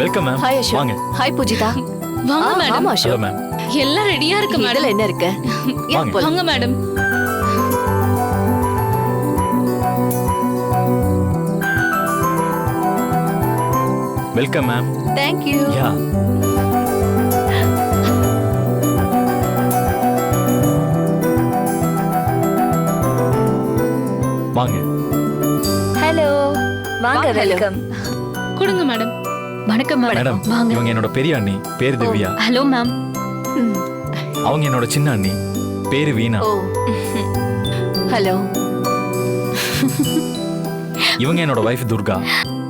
Welcome ma'am hi Ashok வாங்க. Hi Poojitha. வாங்க madam ஆமா ஹலோ அசோக் மேம் எல்லாம் ரெடியா இருக்கு இதுல மேடம் என்ன இருக்கு? ஏன் வாங்க. Madam welcome ma'am Thank you. Yeah வாங்க. ஹலோ வாங்க. வெல்கம் கொடுங்க மேடம் வணக்கம் மேடம் வாங்க. இவங்க என்னோட பெரிய அண்ணி பேரு திவ்யா. Hello ma'am. அவங்க என்னோட சின்ன அண்ணி பேரு வீணா. ஓ. ஹலோ. இவங்க என்னோட வைஃப் துர்கா.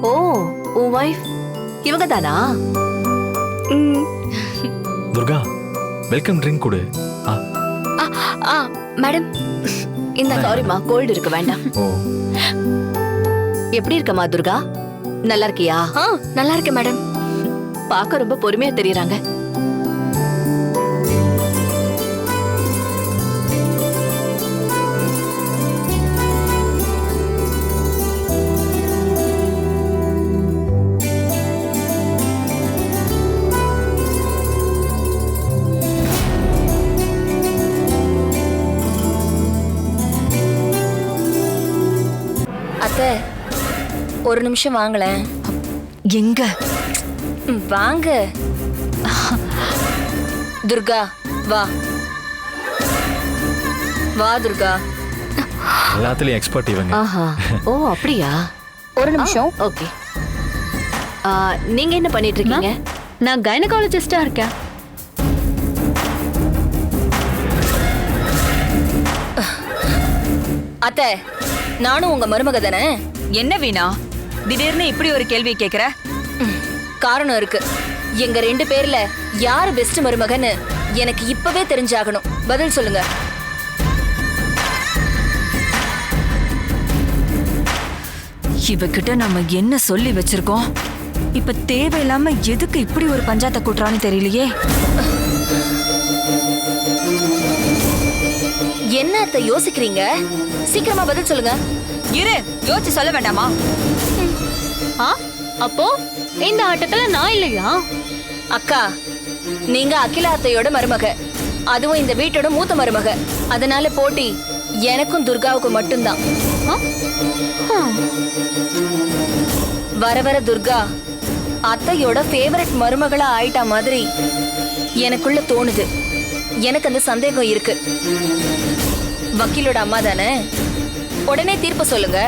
ஓ உன் வைஃப் இவங்க தானா? துர்கா வெல்கம் ட்ரிங்க் கொடு. ஆ. ஆ மேடம். இந்த சாரிம்மா கோல்டு இருக்கு வேண்டாம். ஓ. எப்படி இருக்கமா துர்கா? நல்லா இருக்கியா ஆ நல்லா இருக்கேன் மேடம். பார்க்க ரொம்ப பொறுமையா தெரியறாங்க. அத்தை ஒரு நிமிஷம் வாங்களேன் எங்க? ம், வாங்க. துர்கா வா. வா துர்கா. எல்லாத்துலயும் எக்ஸ்பர்ட் இவங்க. ஆஹா. ஓ அப்படியா? ஒரு நிமிஷம். ஓகே. நீங்க என்ன பண்ணிட்டு இருக்கீங்க நான் கைனகாலஜிஸ்டா இருக்கேன். அத்தை நானும் உங்க மருமக தானே? என்ன வீணா? திடீர்னு இப்படி ஒரு கேள்வி கேக்குற? ம், காரணம் இருக்கு. எங்க ரெண்டு பேர்ல யார் பெஸ்ட் மருமகன்னு எனக்கு இப்பவே தெரிஞ்சாகணும். பதில் சொல்லுங்க. இவகிட்ட நம்ம என்ன சொல்லி வச்சிருக்கோம்? இப்ப தேவையில்லாம எதுக்கு இப்படி ஒரு பஞ்சாயத்தை கூட்டுறான்னு தெரியலையே. என்ன அத்தை யோசிக்கிறீங்க? சீக்கிரமா பதில் சொல்லுங்க. இரு யோசிச்சு சொல்ல வேண்டாமா? ஆ அப்போ இந்த ஆட்டத்துல நான் இல்லையா? அக்கா நீங்க அகிலா அத்தையோட மருமக. அதுவும் இந்த வீட்டோட மூத்த மருமக. அதனால போட்டி எனக்கும் துர்காவுக்கும் மட்டும்தான். வர வர துர்கா அத்தையோட ஃபேவரட் மருமகளா ஆயிட்டா மாதிரி எனக்குள்ள தோணுது. எனக்கு அந்த சந்தேகம் இருக்கு. வக்கீலோட அம்மா தானே? உடனே தீர்ப்பு சொல்லுங்க.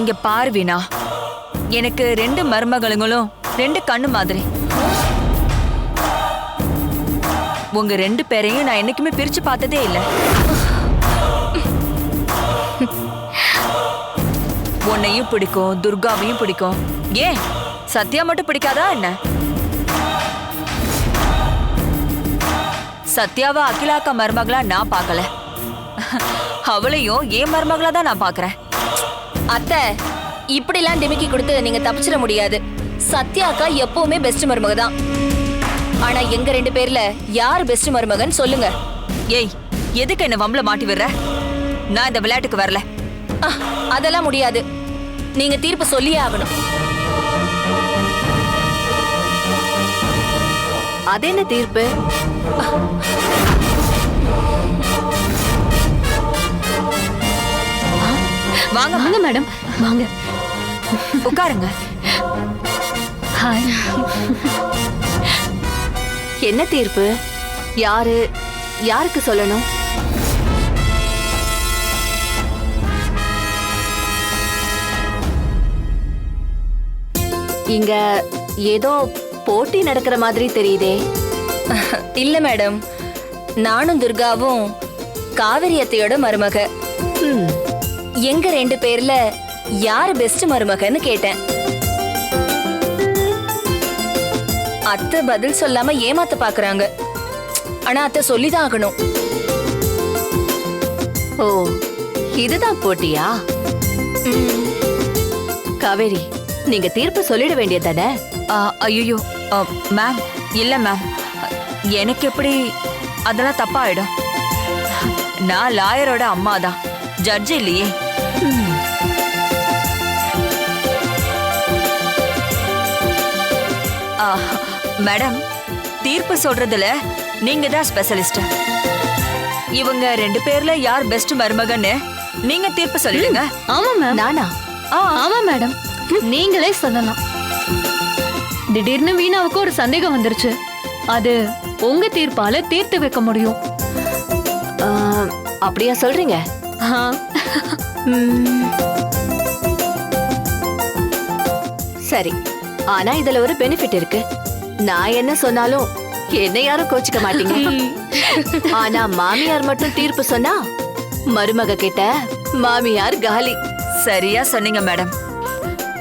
இங்க பாரு வீணா. எனக்கு ரெண்டு மருமகளுங்களும் ரெண்டு கண்ணு மாதிரி. உங்க ரெண்டு பேரையும் நான் என்னைக்குமே பிரிச்சு பார்த்ததே இல்லை. உன்னையும் பிடிக்கும் துர்காவையும் பிடிக்கும். ஏன்? சத்யா மட்டும் பிடிக்காதா என்ன? சத்யாவை அகிலாக்கா மருமகளா நான் பார்க்கல. அவளையும் ஏன் மருமகளா தான் நான் பார்க்குறேன்? அத்தை இப்படிலாம் டிமிக்கி கொடுத்து நீங்க தப்பிச்சிட முடியாது. சத்யாக்கா எப்பவுமே பெஸ்ட் மருமக தான். ஆனா எங்க ரெண்டு பேர்ல யார் பெஸ்ட் மருமகன் சொல்லுங்க. ஏய் எதுக்கு என்ன வம்பல மாட்டி விடுற? நான் இந்த விளையாட்டுக்கு வரல. அஹ், அதெல்லாம் முடியாது. நீங்க தீர்ப்பு சொல்லியே ஆகணும். அது என்ன தீர்ப்பு? வாங்க. வாங்க மேடம். வாங்க. உட்காருங்க. ஹாய் என்ன தீர்ப்பு? யாரு? யாருக்கு சொல்லணும்? இங்க ஏதோ போட்டி நடக்கிற மாதிரி தெரியுதே. இல்ல மேடம். நானும் துர்காவும் காவிரி அத்தையோட மருமக. எங்க ரெண்டு பேர்ல யார் பெஸ்ட் மருமகன்னு கேட்டேன். அத்தை பதில் சொல்லாம ஏமாத்த பாக்குறாங்க. ஆனா அத்தை சொல்லிதான் ஆகணும். ஓ இதுதான் போட்டியா? காவேரி நீங்க தீர்ப்பு சொல்லிட வேண்டியதானே ஐயோ மேம் இல்ல மேம் எனக்கு எப்படி அதெல்லாம் தப்பாயிடும். நான் லாயரோட அம்மா தான் ஜட்ஜ் இல்லையே மேடம் தீர்ப்பு சொல்றதுல நீங்க தான் ஸ்பெஷலிஸ்ட் இவங்க ரெண்டு பேர்ல யார் பெஸ்ட் மருமகன்னு நீங்க தீர்ப்பு சொல்லிடுங்க. ஆமா மேம். நானா? ஆ, ஆமா மேடம். நீங்களே சொல்லலாம். திடீர்னு வீணாவுக்கு ஒரு சந்தேகம் வந்துருச்சு. அது உங்க தீர்ப்பால தீர்த்து வைக்க முடியும். அப்படியா சொல்றீங்க. சரி. ஆனா இதுல ஒரு பெனிஃபிட் இருக்கு. நான் என்ன சொன்னாலும் என்ன யாரும் கோச்சிக்க மாட்டீங்க. ஆனா மாமியார் மட்டும் தீர்ப்பு சொன்னா மருமக கிட்ட மாமியார் காலி. சரியா சொன்னீங்க மேடம்.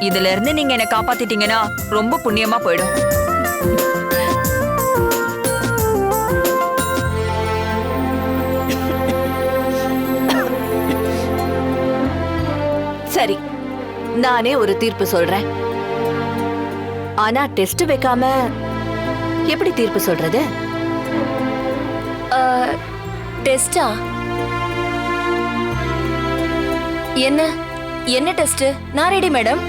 இதுல இருந்து நீங்க என்ன காப்பாத்திட்டீங்கன்னா ரொம்ப புண்ணியமா போயிடும். சரி நானே ஒரு தீர்ப்பு சொல்றேன். ஆனா டெஸ்ட் வைக்காம எப்படி தீர்ப்பு சொல்றது? டெஸ்டா? என்ன? என்ன டெஸ்ட் நான் ரெடி மேடம்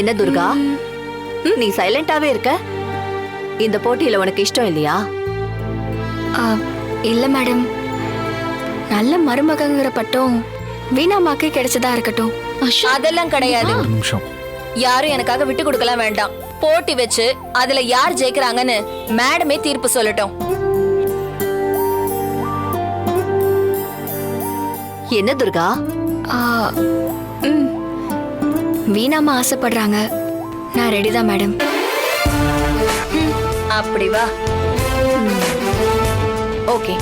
என்ன துர்கா? நீ சைலண்டாவே இருக்க? இந்த போட்டியில உனக்கு இஷ்டம் இல்லையா? இல்ல மேடம் நல்ல மருமகங்கிற பட்டம் வீணாமாக்கு கிடைச்சதா இருக்கட்டும். அதெல்லாம் கிடையாது. நிமிஷம். யாரும் எனக்காக விட்டு கொடுக்கலாம் வேண்டாம். போட்டி வச்சு அதுல யார் ஜெயிக்கிறாங்கன்னு மேடமே தீர்ப்பு சொல்லட்டும். என்ன துர்கா? ஆ, ம். வீணாமா ஆசைப்படுறாங்க. நான் ரெடி தான் மேடம் அப்படி வா. ஓகே.